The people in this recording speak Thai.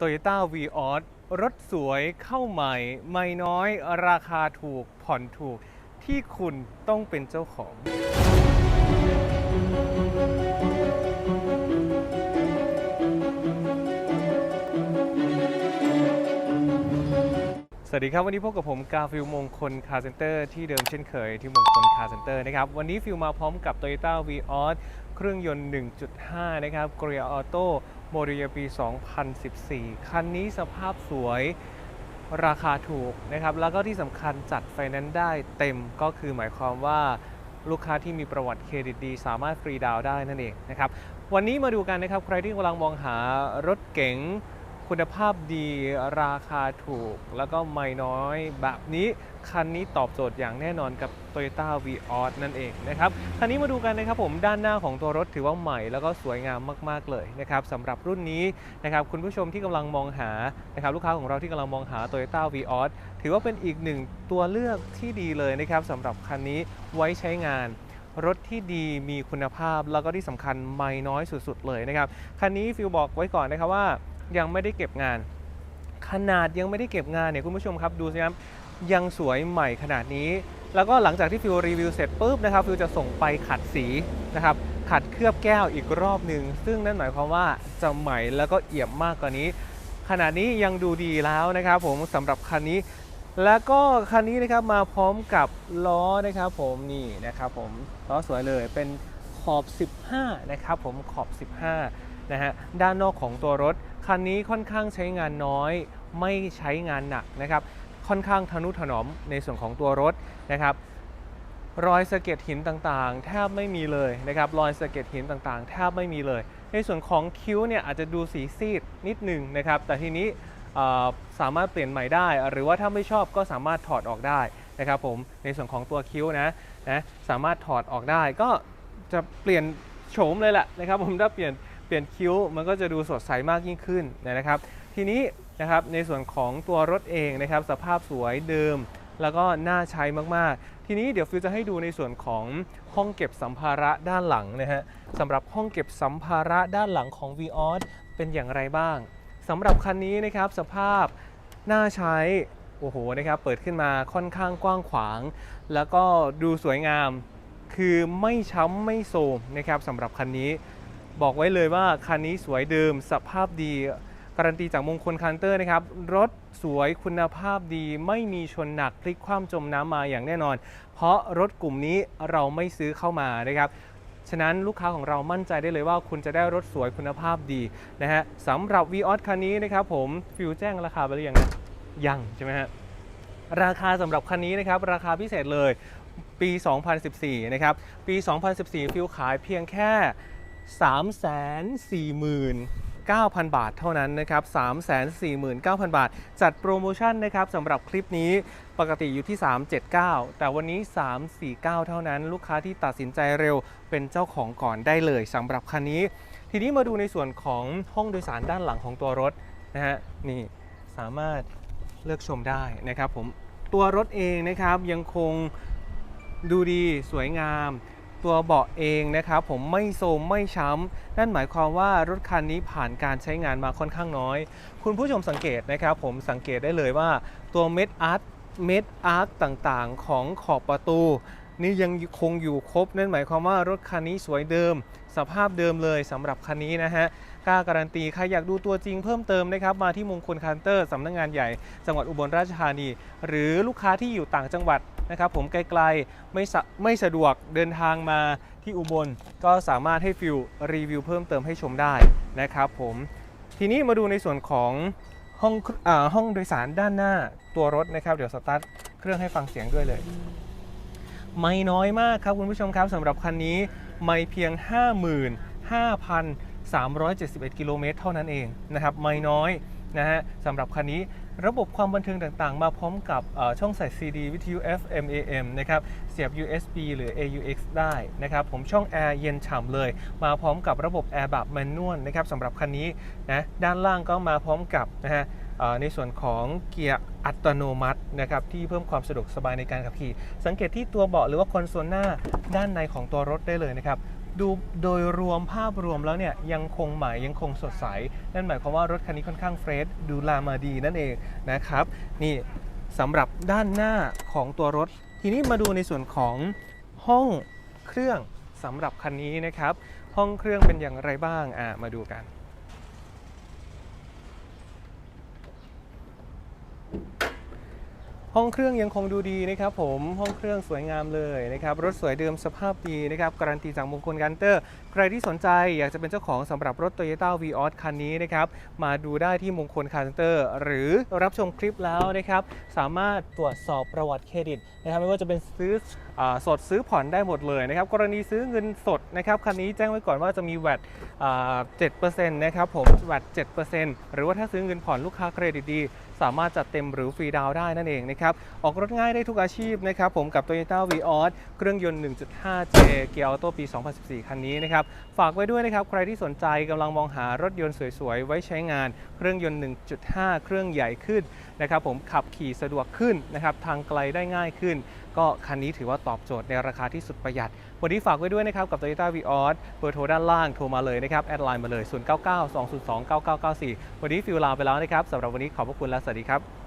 Toyota v ีออรถสวยเข้าใหม่ ไม่น้อยราคาถูกผ่อนถูกที่คุณต้องเป็นเจ้าของ สวัสดีครับ วันนี้พบกับผมกาฟิลมงคลคาร์เซนเตอร์ที่เดิมเช่นเคยที่มงคลคาร์เซนเตอร์นะครับ วันนี้ฟิลมาพร้อมกับ Toyota v ีออ เครื่องยนต์ 1.5 นะครับเกียร์ออโต้โมเดลปี 2014 คันนี้สภาพสวยราคาถูกนะครับ แล้วก็ที่สำคัญจัดไฟแนนซ์ได้เต็มก็คือหมายความว่าลูกค้าที่มีประวัติเครดิตดี สามารถฟรีดาวน์ได้นั่นเองนะครับ วันนี้มาดูกันนะครับ ใครที่กำลังมองหารถเก๋ง คุณภาพดีราคาถูก แล้วก็ไม่น้อยแบบนี้คันนี้ตอบโจทย์อย่างแน่นอนกับ Toyota v ีออนั่นเองนะครับคันนี้มาดูกันนะครับผมด้านหน้าของตัวรถถือว่าใหม่แล้วก็สวยงามมาก ๆ เลยนะครับสำหรับรุ่นนี้นะครับคุณผู้ชมที่กำลังมองหานะครับลูกค้าของเราที่กำลังมองหา Toyota v ีออถือว่าเป็นอีกหนึ่งตัวเลือกที่ดีเลยนะครับสำหรับคันนี้ไว้ใช้งานรถที่ดีมีคุณภาพแล้วก็ที่สำคัญไม่น้อยสุด ๆ เลยนะครับคันนี้ฟิลบอกไว้ก่อนนะครับว่า ยังไม่ได้เก็บงาน ขนาดยังไม่ได้เก็บงานเนี่ยคุณผู้ชมครับดูสิครับยังสวยใหม่ขนาดนี้ แล้วก็หลังจากที่ฟิลรีวิวเสร็จปุ๊บนะครับฟิลจะส่งไปขัดสีนะครับขัดเคลือบแก้วอีกรอบหนึ่งซึ่งนั่นหมายความว่าจะใหม่แล้วก็เอี่ยมมากกว่านี้ขนาดนี้ยังดูดีแล้วนะครับผมสำหรับคันนี้ แล้วก็คันนี้นะครับมาพร้อมกับล้อนะครับผมนี่นะครับผมล้อสวยเลยเป็นขอบ 15 นะครับผมขอบ 15นะฮะด้านนอกของตัวรถ คันนี้ค่อนข้างใช้งานน้อย ไม่ใช้งานหนักนะครับ ค่อนข้างทนุถนอมในส่วนของตัวรถนะครับ รอยสะเก็ดหินต่างๆ แทบไม่มีเลยนะครับ รอยสะเก็ดหินต่างๆ แทบไม่มีเลย ในส่วนของคิ้วเนี่ยอาจจะดูสีซีดนิดหนึ่งนะครับ แต่ทีนี้สามารถเปลี่ยนใหม่ได้ หรือว่าถ้าไม่ชอบก็สามารถถอดออกได้นะครับผม ในส่วนของตัวคิ้วนะนะ สามารถถอดออกได้ก็จะเปลี่ยนโฉมเลยแหละนะครับผมถ้าเปลี่ยน เปลี่ยนคิ้วมันก็จะดูสดใสมากยิ่งขึ้นนะครับ ทีนี้นะครับในส่วนของตัวรถเองนะครับ สภาพสวยเดิม แล้วก็น่าใช้มากๆ ทีนี้เดี๋ยวฟิวจะให้ดูในส่วนของห้องเก็บสัมภาระด้านหลังนะฮะสำหรับห้องเก็บสัมภาระด้านหลังของ v ีออเป็นอย่างไรบ้างสำหรับคันนี้นะครับสภาพน่าใช้โอ้โหนะครับเปิดขึ้นมาค่อนข้างกว้างขวาง แล้วก็ดูสวยงามคือไม่ช้ำไม่โทมนะครับสำหรับคันนี้ บอกไว้เลยว่าคันนี้สวยเดิมสภาพดี การันตีจากมงคลคันเตอร์นะครับ รถสวยคุณภาพดีไม่มีชนหนักพลิกคว่ำจมน้ำมาอย่างแน่นอน เพราะรถกลุ่มนี้เราไม่ซื้อเข้ามานะครับฉะนั้นลูกค้าของเรามั่นใจได้เลยว่าคุณจะได้รถสวยคุณภาพดีนะฮะสำหรับ v ีออคันนี้นะครับผมฟิวแจ้งราคาไปหรือยังนะยังใช่ไหมฮะราคาสำหรับคันนี้นะครับราคาพิเศษเลยปี 2014 นะครับ ปี 2014 ฟิวขายเพียงแค่ 349,000 บาทเท่านั้นนะครับ 349,000 บาท จัดโปรโมชั่นนะครับสำหรับคลิปนี้ปกติอยู่ที่ 379 แต่วันนี้ 349 เท่านั้น ลูกค้าที่ตัดสินใจเร็วเป็นเจ้าของก่อนได้เลยสำหรับคันนี้ ทีนี้มาดูในส่วนของห้องโดยสารด้านหลังของตัวรถนะฮะนี่สามารถเลือกชมได้นะครับผมตัวรถเองนะครับยังคงดูดีสวยงาม ตัวเบาะเองนะครับผมไม่โซมไม่ช้ำ นั่นหมายความว่ารถคันนี้ผ่านการใช้งานมาค่อนข้างน้อย คุณผู้ชมสังเกตนะครับผมสังเกตได้เลยว่าตัวเม็ดอาร์ตเม็ดอาร์ตต่างๆ ของขอบประตู นี่ยังคงอยู่ครบ นั่นหมายความว่ารถคันนี้สวยเดิม สภาพเดิมเลยสำหรับคันนี้นะฮะกล้าการันตีใครอยากดูตัวจริงเพิ่มเติมนะครับมาที่มงคลคันเตอร์สำนักงงานใหญ่จังหวัดอุบลราชธานี หรือลูกค้าที่อยู่ต่างจังหวัดนะครับผมไกลๆไม่สะไม่สะดวกเดินทางมาที่อุบล ก็สามารถให้ฟิวรีวิวเพิ่มเติมให้ชมได้นะครับผมทีนี้มาดูในส่วนของห้องอาห้องโดยสารด้านหน้าตัวรถนะครับ เดี๋ยวสตาร์ทเครื่องให้ฟังเสียงด้วยเลย ไม่น้อยมากครับคุณผู้ชมครับสำหรับคันนี้ไม่เพียง 55,371 กิโลเมตรเท่านั้นเองนะครับไม่น้อยนะฮะสำหรับคันนี้ระบบความบันเทิงต่างๆ มาพร้อมกับช่องใส่ CD วิทยุ FM AM นะครับ เสียบ USB หรือ AUX ได้นะครับ ผมช่องแอร์เย็นฉ่ำเลย มาพร้อมกับระบบแอร์แบบแมนนวลนะครับสำหรับคันนี้นะด้านล่างก็มาพร้อมกับนะฮะ ในส่วนของเกียร์อัตโนมัตินะครับที่เพิ่มความสะดวกสบายในการขับขี่ สังเกตที่ตัวเบาะหรือว่าคอนโซลหน้าด้านในของตัวรถได้เลยนะครับดูโดยรวมภาพรวมแล้วเนี่ยยังคงใหม่ยังคงสดใส นั่นหมายความว่ารถคันนี้ค่อนข้างเฟรชดูลามาดีนั่นเองนะครับ นี่สำหรับด้านหน้าของตัวรถ ทีนี้มาดูในส่วนของห้องเครื่องสำหรับคันนี้นะครับ ห้องเครื่องเป็นอย่างไรบ้างอ่ามาดูกัน ห้องเครื่องยังคงดูดีนะครับผมห้องเครื่องสวยงามเลยนะครับรถสวยเดิมสภาพดีนะครับการันตีจากมงคลกันเตอร์ ใครที่สนใจอยากจะเป็นเจ้าของสำหรับรถ Toyota v ีออสคันนี้นะครับมาดูได้ที่มงคลคาร์เซนเตอร์ หรือรับชมคลิปแล้วนะครับสามารถตรวจสอบประวัติเครดิตนะครับไม่ว่าจะเป็นซื้ออสดซื้อผ่อนได้หมดเลยนะครับกรณีซื้อเงินสดนะครับคันนี้แจ้งไว้ก่อนว่าจะมีแวดเจ็ดเปอร์เซ็นต์นะครับผมแวดเจ็ดเปอร์เซ็นต์หรือว่าถ้าซื้อเงินผ่อนลูกค้าเครดิตดี สามารถจัดเต็มหรือฟรีดาวได้นั่นเองนะครับออกรถง่ายได้ทุกอาชีพนะครับ ผมกับ Toyota v ีออเครื่องยนต์ 1.5J เกียร์ออโต้ปี 2014 คันนี้นะครับ ฝากไว้ด้วยนะครับ ใครที่สนใจกำลังมองหารถยนต์สวยๆ ไว้ใช้งาน เครื่องยนต์ 1.5 เครื่องใหญ่ขึ้นนะครับ ผมขับขี่สะดวกขึ้นนะครับ ทางไกลได้ง่ายขึ้น ก็คันนี้ถือว่าตอบโจทย์ในราคาที่สุดประหยัด วันนี้ฝากไว้ด้วยนะครับกับ Toyota v ีออเบอร์โทรด้านล่างโทรมาเลยนะครับ แอดไลน์มาเลย 0992029994 วันนี้ฟิวลาไปแล้วนะครับสำหรับวันนี้ขอบพระคุณและสวัสดีครับ